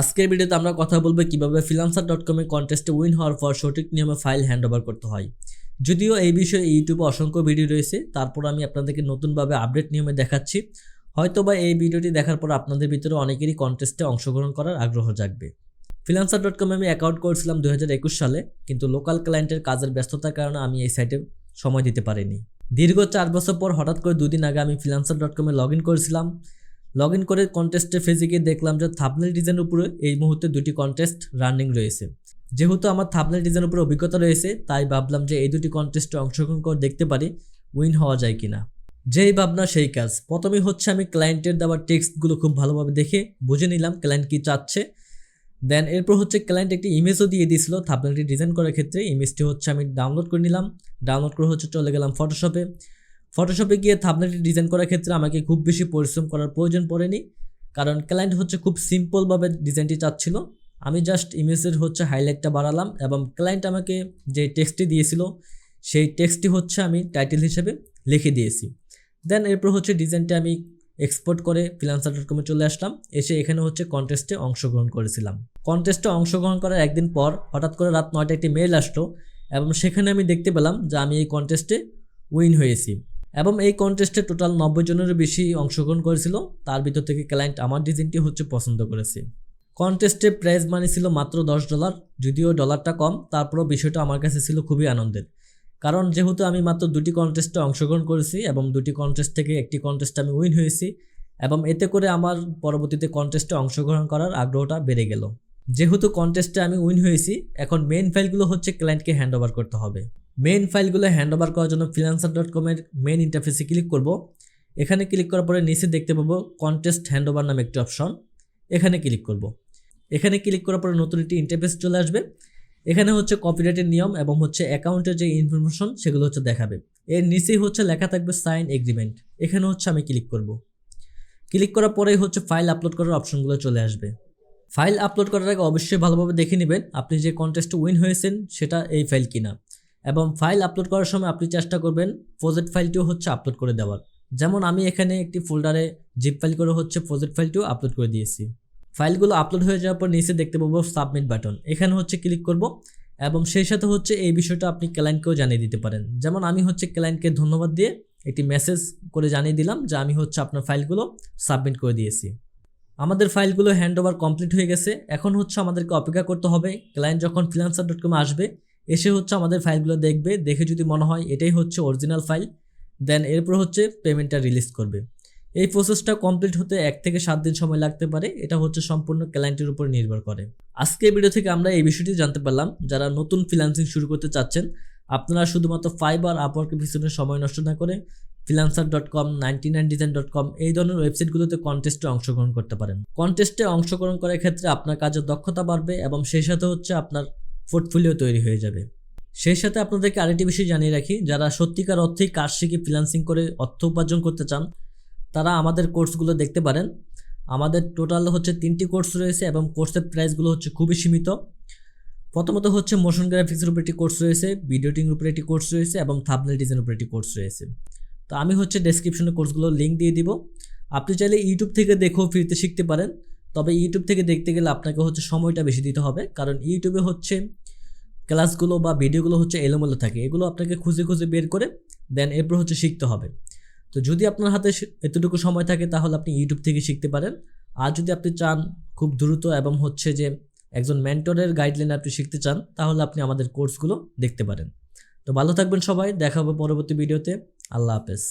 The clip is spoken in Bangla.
আজকের ভিডিওতে আমরা কথা বলব কীভাবে ফ্রিলান্সার ডট কমে কন্টেস্টে উইন হওয়ার পর সঠিক নিয়মে ফাইল হ্যান্ড ওভার করতে হয়। যদিও এই বিষয়ে ইউটিউবে অসংখ্য ভিডিও রয়েছে, তারপর আমি আপনাদেরকে নতুনভাবে আপডেট নিয়মে দেখাচ্ছি। হয়তোবা এই ভিডিওটি দেখার পর আপনাদের ভিতরে অনেকেরই কন্টেস্টে অংশগ্রহণ করার আগ্রহ জাগবে। ফ্রিলান্সার ডট কমে আমি অ্যাকাউন্ট করেছিলাম দু হাজার একুশ সালে, কিন্তু লোকাল ক্লায়েন্টের কাজের ব্যস্ততার কারণে আমি এই সাইটে সময় দিতে পারিনি। দীর্ঘ চার বছর পর হঠাৎ করে দুদিন আগে আমি ফ্রিলান্সার ডট কমে লগ ইন করেছিলাম। লগ ইন করে কন্টেস্টের ফেজে গিয়ে দেখলাম যে থাপনেল ডিজাইনের উপরে এই মুহূর্তে দুটি কন্টেস্ট রানিং রয়েছে। যেহেতু আমার থাপনেল ডিজাইনের উপরে অভিজ্ঞতা রয়েছে, তাই ভাবলাম যে এই দুটি কন্টেস্টে অংশগ্রহণ করে দেখতে পারি উইন হওয়া যায় কিনা। যেই ভাবনা, সেই কাজ। প্রথমেই হচ্ছে আমি ক্লায়েন্টের দেওয়া টেক্সটগুলো খুব ভালোভাবে দেখে বুঝে নিলাম ক্লায়েন্ট কী চাচ্ছে। দেন এরপর হচ্ছে ক্লায়েন্ট একটি ইমেজও দিয়ে দিয়েছিল থাপনেলটি ডিজাইন করার ক্ষেত্রে। ইমেজটি হচ্ছে আমি ডাউনলোড করে নিলাম। ডাউনলোড করে হচ্ছে চলে গেলাম ফটোশপে ফটোশপে গিয়ে থাপনেলটি ডিজাইন করার ক্ষেত্রে আমাকে খুব বেশি পরিশ্রম করার প্রয়োজন পড়েনি। কারণ ক্লায়েন্ট হচ্ছে খুব সিম্পলভাবে ডিজাইনটি চাচ্ছিল। আমি জাস্ট ইমেজের হচ্ছে হাইলাইটটা বাড়ালাম এবং ক্লায়েন্ট আমাকে যে টেক্সটটি দিয়েছিল, সেই টেক্সটটি হচ্ছে আমি টাইটেল হিসেবে লিখে দিয়েছি। দেন এরপর হচ্ছে ডিজাইনটা আমি এক্সপোর্ট করে ফ্রিলান্সার ডট কমে চলে আসলাম। এসে এখানে হচ্ছে কন্টেস্টে অংশগ্রহণ করেছিলাম। কন্টেস্টে অংশগ্রহণ করার একদিন পর হঠাৎ করে রাত নয়টা একটি মেল আসলো এবং সেখানে আমি দেখতে পেলাম যে আমি এই কন্টেস্টে উইন হয়েছি। এবং এই কন্টেস্টে টোটাল নব্বই জনেরও বেশি অংশগ্রহণ করেছিল। তার ভিতর থেকে ক্লায়েন্ট আমার ডিজাইনটি হচ্ছে পছন্দ করেছে। কন্টেস্টে প্রাইজ মানি ছিল মাত্র দশ ডলার যদিও ডলারটা কম, তারপরও বিষয়টা আমার কাছে ছিল খুবই আনন্দের। কারণ যেহেতু আমি মাত্র দুটি কন্টেস্টে অংশগ্রহণ করেছি এবং দুটি কন্টেস্ট থেকে একটি কন্টেস্টে আমি উইন হয়েছি, এবং এতে করে আমার পরবর্তীতে কন্টেস্টে অংশগ্রহণ করার আগ্রহটা বেড়ে গেল। যেহেতু কন্টেস্টে আমি উইন হয়েছি, এখন মেন ফাইলগুলো হচ্ছে ক্লায়েন্টকে হ্যান্ড ওভার করতে হবে। মেন ফাইলগুলো হ্যান্ড ওভার করার জন্য ফ্রিলান্সার ডট কমের মেন ইন্টারফেসে ক্লিক করব। এখানে ক্লিক করার পরে নিচে দেখতে পাবো কন্টেস্ট হ্যান্ড ওভার নামে একটি অপশন এখানে ক্লিক করব। এখানে ক্লিক করার পরে নতুন একটি ইন্টারফেস চলে আসবে। এখানে হচ্ছে কপিরাইটের নিয়ম এবং হচ্ছে অ্যাকাউন্টের যে ইনফরমেশন সেগুলো হচ্ছে দেখাবে। এর নিচেই হচ্ছে লেখা থাকবে সাইন এগ্রিমেন্ট এখানে হচ্ছে আমি ক্লিক করব। ক্লিক করার পরেই হচ্ছে ফাইল আপলোড করার অপশনগুলো চলে আসবে। ফাইল আপলোড করার আগে অবশ্যই ভালোভাবে দেখে নেবেন আপনি যে কন্টেস্টে উইন হয়েছেন, সেটা এই ফাইল কিনা। এবং ফাইল আপলোড করার সময় আপনি চেষ্টা করবেন প্রজেক্ট ফাইলটিও হচ্ছে আপলোড করে দেওয়ার। যেমন আমি এখানে একটি ফোল্ডারে জিপ ফাইল করে হচ্ছে প্রজেক্ট ফাইলটিও আপলোড করে দিয়েছি। ফাইলগুলো আপলোড হয়ে যাওয়ার পর নিচে দেখতে পাবো সাবমিট বাটন এখানে হচ্ছে ক্লিক করব এবং সেই সাথে হচ্ছে এই বিষয়টা আপনি ক্লায়েন্টকেও জানিয়ে দিতে পারেন। যেমন আমি হচ্ছে ক্লায়েন্টকে ধন্যবাদ দিয়ে একটি মেসেজ করে জানিয়ে দিলাম যে আমি হচ্ছে আপনার ফাইলগুলো সাবমিট করে দিয়েছি। আমাদের ফাইলগুলো হ্যান্ড ওভার কমপ্লিট হয়ে গেছে। এখন হচ্ছে আমাদেরকে অপেক্ষা করতে হবে। ক্লায়েন্ট যখন ফ্রিলান্সার ডট কমে আসবে, এসে হচ্ছে আমাদের ফাইলগুলো দেখবে। দেখে যদি মনে হয় এটাই হচ্ছে অরিজিনাল ফাইল দেন এরপর হচ্ছে পেমেন্টটা রিলিজ করবে। এই প্রসেসটা কমপ্লিট হতে এক থেকে সাত দিন সময় লাগতে পারে। এটা হচ্ছে সম্পূর্ণ ক্লায়েন্টের উপর নির্ভর করে। আজকে ভিডিও থেকে আমরা এই বিষয়টি জানতে পারলাম। যারা নতুন ফ্রিলান্সিং শুরু করতে চাচ্ছেন, আপনারা শুধুমাত্র ফাইবার আপওয়ার্কের পিছনে সময় নষ্ট না করে freelancer dot com ninety nine design dot com এই ধরনের ওয়েবসাইটগুলোতে কন্টেস্টে অংশগ্রহণ করতে পারেন। কন্টেস্টে অংশগ্রহণ করার ক্ষেত্রে আপনার কাজের দক্ষতা বাড়বে এবং সেই সাথে হচ্ছে আপনার পোর্টফোলিও তৈরি হয়ে যাবে। সেই সাথে আপনাদেরকে আরেকটি বিষয় জানিয়ে রাখি, যারা সত্যিকার অর্থেই কাজ শিখে ফ্রিলান্সিং করে অর্থ উপার্জন করতে চান, তারা আমাদের কোর্সগুলো দেখতে পারেন। আমাদের টোটাল হচ্ছে তিনটি কোর্স রয়েছে এবং কোর্সের প্রাইসগুলো হচ্ছে খুবই সীমিত। প্রথমত হচ্ছে মোশন গ্রাফিক্সের উপর একটি কোর্স রয়েছে ভিডিওটিংয়ের উপরে একটি কোর্স রয়েছে এবং থাবনেল ডিজাইনের উপরে একটি কোর্স রয়েছে। তো আমি হচ্ছে ডেসক্রিপশনে কোর্সগুলো লিঙ্ক দিয়ে দিব। আপনি চাইলে ইউটিউব থেকে দেখেও ফ্রিতে শিখতে পারেন, তবে ইউটিউব থেকে দেখতে গেলে আপনাকে হচ্ছে সময়টা বেশি দিতে হবে। কারণ ইউটিউবে হচ্ছে ক্লাসগুলো বা ভিডিওগুলো হচ্ছে এলোমেলো থাকে, এগুলো আপনাকে খুঁজে খুঁজে বের করে দেন এরপর হচ্ছে শিখতে হবে। তো যদি আপনার হাতে এতটুকু সময় থাকে তাহলে আপনি ইউটিউব থেকে শিখতে পারেন। আর যদি আপনি চান খুব দ্রুত এবং হচ্ছে যে একজন মেন্টরের গাইডলাইন আপনি শিখতে চান, তাহলে আপনি আমাদের কোর্সগুলো দেখতে পারেন। তো ভালো থাকবেন সবাই, দেখা হবে পরবর্তী ভিডিওতে আল্লাহ হাফেজ